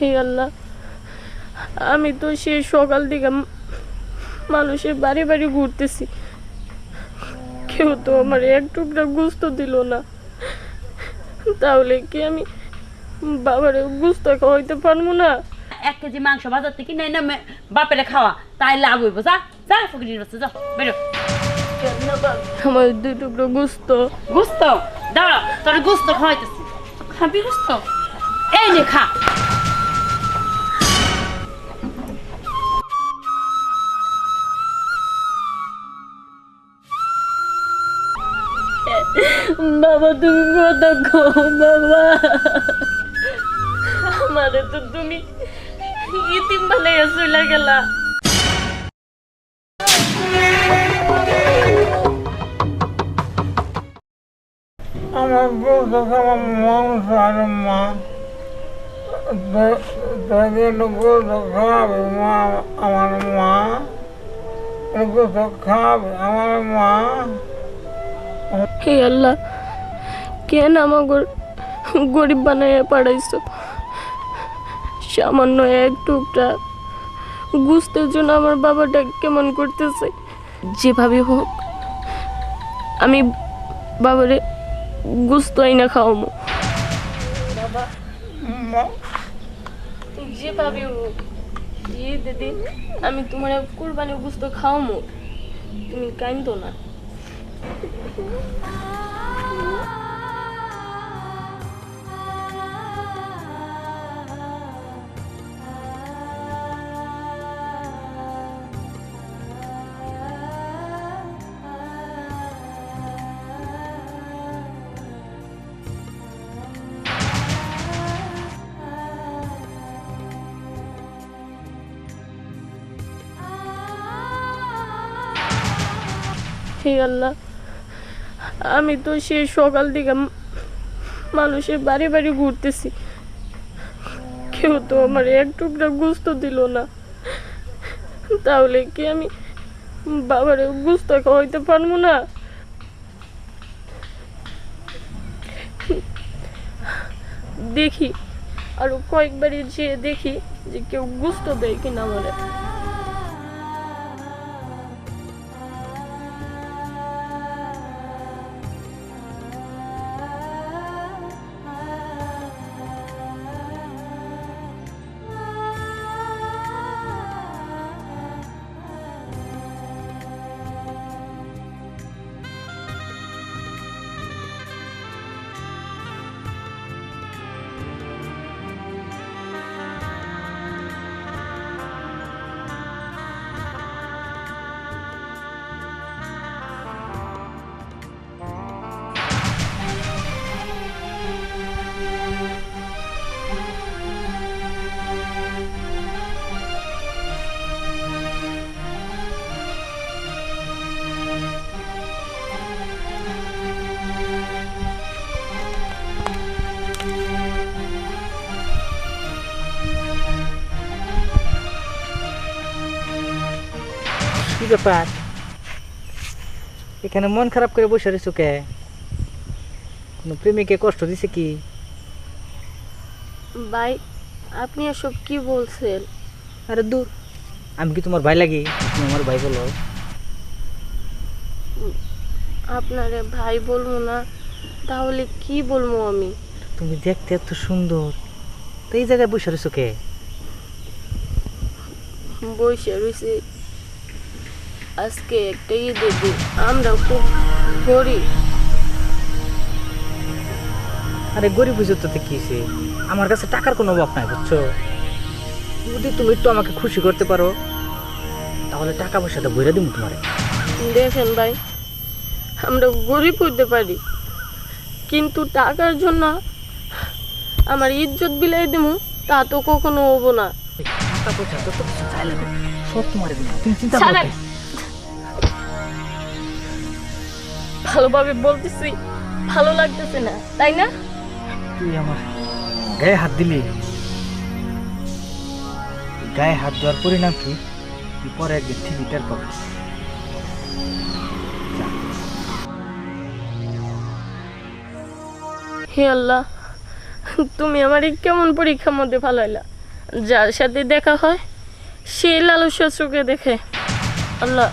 হে আল্লাহ আমি তো সে সকাল থেকে ম- মানুষের বাড়ি বাড়ি ঘুরতেছি। কেউ তো আমার এক টুকরা গুস্ত দিল না। তাহলে কি আমি বাবারে গুস্ত খাওয়াইতে পারব না? এক কেজি মাংস বাজার থেকে কিনে এনে মে- বাপেরে খাওয়া তাই লাভ হইব। যা যা ফকির বাচ্চা যা বেরো। আমার দুই টুকরো গুস্ত। গুস্ত? দাঁড়া তোর গুস্ত খাওয়াইতেছি। খাবি গুস্ত? এই নে খা। বাবা তুমি কথা বাবা আমারে তো তুমি ইতিম বানাইয়া চলে গেলা আমার বউ তো আমার মাংস আর মা খাবে মা আমার মা খাবে আমার মা হে আল্লাহ কেন আমাকে গরিব বানাইয়া পাঠাইছো সামান্য এক টুকটা গুস্তের জন্য আমার বাবাটা কেমন করতেছে? যেভাবে হোক আমি বাবারে গুস্ত আইনা খাওয়াবো বাবা মা- যেভাবে হোক দিদি আমি তোমার কুরবানি গুস্ত খাওয়ামো। তুমি কাইন্দো না। হে আল্লাহ আমি তো সেই সকাল ম- মানুষের বাড়ি বাড়ি ঘুরতেছি। কেউ তো আমার এক টুকরা গুস্ত দিল না। তাহলে কি আমি বাবারে গুস্ত খাওয়াইতে পারব না? দেখি, আরও কয়েকবারই যেয়ে দেখি যে কেউ গুস্ত দেয় কিনা আমারে কি ব্যাপার? এখানে মন খারাপ করে বসে রয়েছো কে? কোনো প্রেমিকে কষ্ট দিছে কি? ভাই আপনি এসব কি বলছেন? আরে দূর আমি কি তোমার ভাই লাগি? তুমি আমার ভাই বলো। আপনারে ভাই বলব না তাহলে কি বলব আমি? তুমি দেখতে এত সুন্দর তো এই জায়গায় বসে রয়েছো কে? বসে রয়েছি। আজকে একটা দিন আমরা খুব গরিব। আরে গরিব বুঝো তো? আমার কাছে টাকার কোনো অভাব নাই বুঝছ? যদি তুমি একটু আমাকে খুশি করতে পারো তাহলে টাকা পয়সাটা বইরা দিব তোমারে। দেখেন ভাই আমরা গরিব হইতে পারি কিন্তু টাকার জন্য আমার ইজ্জত বিলাই দেবো তা তো কখনো হব না। টাকা পয়সা তো সব তোমার তুমি চিন্তা ভালোভাবে বলতেছি ভালো লাগতেছে না তাই না? তুই আমার গায়ে হাত দিলি? গায়ে হাত দেওয়ার পরিণাম কি? তুই পরে একদিন ঠিকই টের পাবি। হে আল্লাহ তুমি আমার এই কেমন পরীক্ষার মধ্যে ফালাইলা? যার সাথে দেখা হয় সেই লালসা চোখে দেখে। আল্লাহ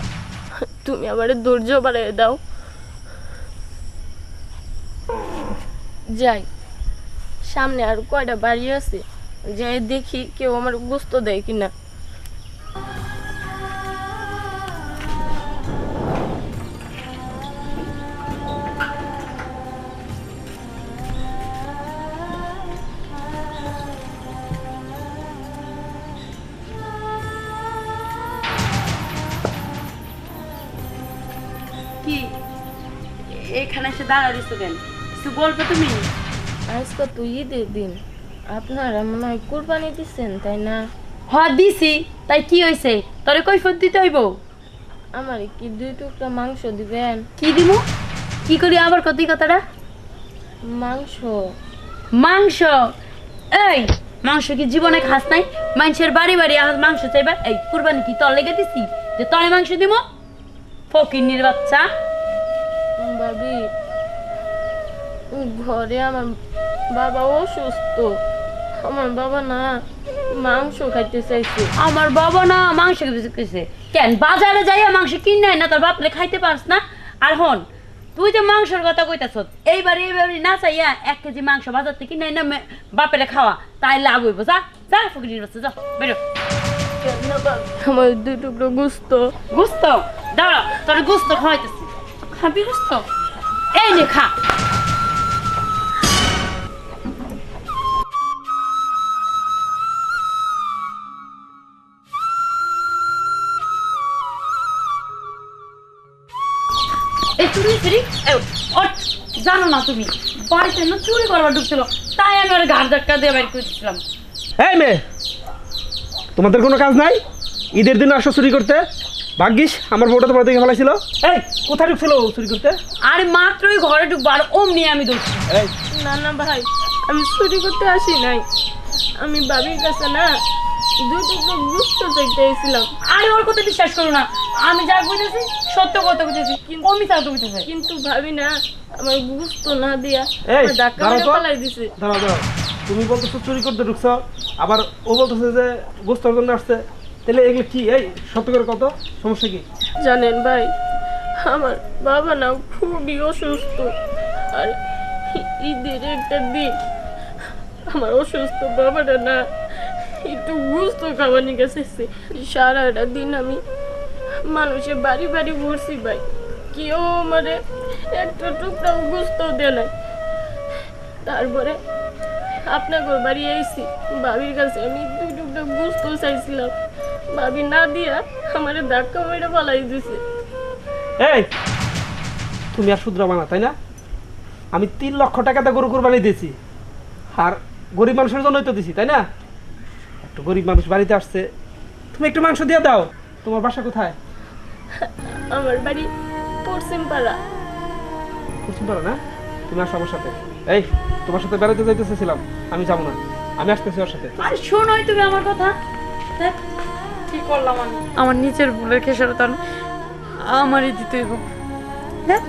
তুমি আবার ধৈর্য বাড়িয়ে দাও। যাই। সামনে আর কয়টা বাড়ি আছে? যাই দেখি কেউ আমার গুস্ত দেয় কিনা। কি? এখানে এসে দাঁড়াইছো কেন? কিছু বলবে তুমি? আজকে তো ঈদের দিন। আপনারা মনে হয় কোরবানি দিচ্ছেন তাই না? হ দিছি। তাই কি হয়েছে? তোরে কৈফত দিতে হইব? আমার কি দুই টুকরা মাংস দিবেন? কি দিমু? কি করি আবার কত কথাটা? মাংস। মাংস? এই মাংস কি জীবনে খাস নাই? মানুষের বাড়ি বাড়ি আজ মাংস চাইবা? এই কুরবানি কি তোর লেগে দিছি? যে তরে মাংস দিব ফকিন্নির বাচ্চা। ভাবি ঘরে আমার বাবা অসুস্থ। আমার বাবা না মাংস খাইতে চাইছে। আমার বাবা না মাংস কিছু কেন? বাজারে যাইয়া মাংস কিনে না তোর বাপলে খাইতে পারস না? আর হন তুই যে মাংসের কথা কইতাছ এইবার এইবার না চাইয়া এক কেজি মাংস বাজার থেকে কিনে না বাপেরে খাওয়া তাই লাভ হইব। যা যা ফকির বাচ্চা যা বেরো। আমার দুই টুকরো গুস্ত। গুস্ত? দাঁড়া তোর গুস্ত খাওয়াইতেছি। খাবি গুস্ত? এই নে খা। তুমি ফিরি জানো না তুমি বাড়িতে না চুরি করবার ঢুকছিল তাই আমি ওর ঘাট ধাক্কা দিয়ে বাড়ি করে দিচ্ছিলাম এই মেয়ে তোমাদের কোনো কাজ নাই? ঈদের দিন আসো চুরি করতে। ভাগ্যিস আমার বউটা তোমার দিকে ফেলাইছিল। এই কোথায় ঢুকছিল চুরি করতে? আরে মাত্রই ঘরে ঢুকবো আর অমনি আমি এই। না না ভাই আমি চুরি করতে আসি নাই। আমি বাবির কাছে না দুই টুকরো গুস্ত চাইতে এসেছিলাম। আরে ওর কথা বিশ্বাস করো না। আমি যা বুঝেছি সত্য কথা বুঝেছি কিন্তু আমি তো বুঝেছি কিন্তু ভাবি না আমার গুস্ত না দিয়া ধাক্কা মেরে পালাই দিছে। দাঁড়াও দাঁড়াও। তুমি বলতেছো চুরি করতে ঢুকছো আবার ও বলতেছে যে গোস্তর জন্য আসছে। তাহলে এগুলো কি? এই সত্য করে কত? সমস্যা কি? জানেন ভাই আমার বাবা না খুবই অসুস্থ। আর ঈদের একটা দিন আমার অসুস্থ বাবাটা না, একটু গুস্ত খাবার নিয়ে গেছে। সারাটা দিন আমি মানুষের বাড়ি বাড়ি ঘুরছি ভাই। কেউ মানে একটা টুকরাও গুস্ত দেয় তারপরে আপনাদের বাড়ি এসেছি বাবির কাছে আমি দুই টুকরা গুস্ত চাইছিলাম। ভাবি না দিয়া আমার ধাক্কা মেরে পালাই দিছে। এই, তুমি আর শুদ্রা বানা, তাই না? আমি তিন লক্ষ টাকাতে গরু কোরবানি দিয়েছি। গরিব মানুষের জন্যই তো দিছি তাই না? একটু গরিব মানুষ বাড়িতে আসছে তুমি একটু মাংস দিয়ে দাও। তোমার বাসা কোথায়? আমার বাড়ি পশ্চিম পাড়া বুঝতে পারো না? তুমি আসো আমার সাথে। এই তোমার সাথে বেড়াতে যাইতেছিলাম আমি যাব না। আমি আসতেছি ওর সাথে। আরে শোনোই তুমি আমার কথা। কি করলাম আমি? আমার নিচের ভুলের খেসারত আমারই দিতে হইব। দেখ।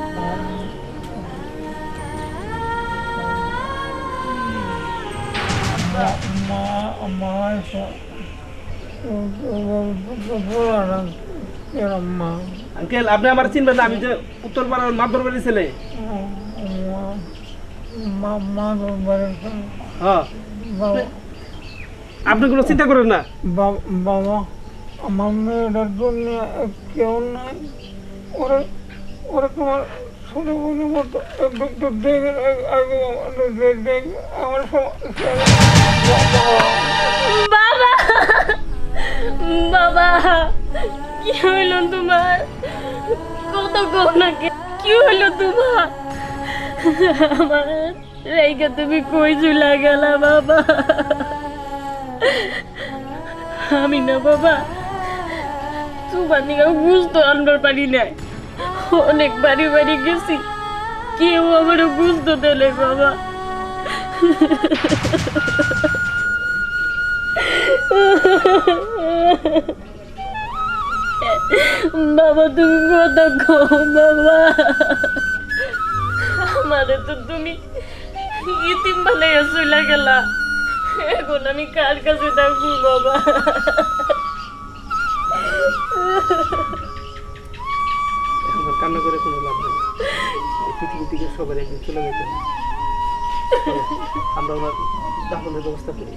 আঙ্কেল, আপনি আমার চিনবেন আমি যে উত্তর পাড়ার মাদর বাড়ির ছেলে আপনি কোনো চিন্তা করেন না। বাবা, আমার মেয়েটার জন্য কেউ নাই। ওরা ওরা তোমার আমার বাবা! বাবা! কি হইল তোমার? কত গহনাকে কি হইল তোমার? আমার রেখে তুমি কই চুলা গেলা বাবা? আমি না বাবা, তোমার নিকে বুঝতে আনবার পারি না অনেক বাড়ি বাড়ি গেছি। কেউ আমার বুঝতে দেলে বাবা। বাবা, তুমি কত গো বাবা। আমারে তো তুমি ইতিম বানাইয়া চলে গেলা। এখন আমি কার কাছে থাকব বাবা? কান্না করে কোনো লাভ নেই। পৃথিবী থেকে সবার একদিন চলে যেতে আমরা ওনার দাফনের ব্যবস্থা করি।